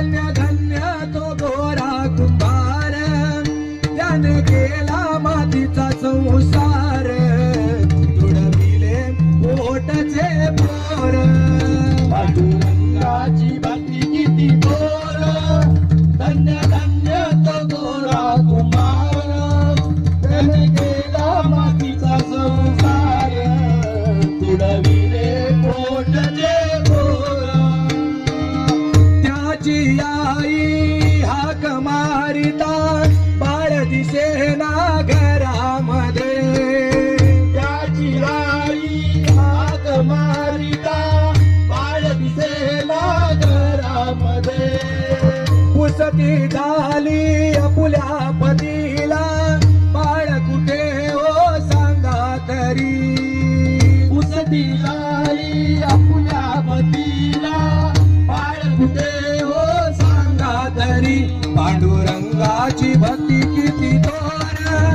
धन्य धन्य तो गोरा कुंभार. त्याने केला मातीचा संसार. तुडविले पोटचे पोर. पांडुरंगाची भक्ती किती पोर. धन्य धन्य तो गोरा कुमार त्याने केला मातीचा संसार. तुडविले पोटचे आई हाक मारिता बाळ दिसे ना घरामध्ये. त्याची आई हाक मारिता बाळ दिसे ना घरामध्ये. पुसती झाली अपुल्या पतीला. बाळ कुठे हो सांगा तरी. पुसती झाली पांडुरंगाची भक्ती किती तोर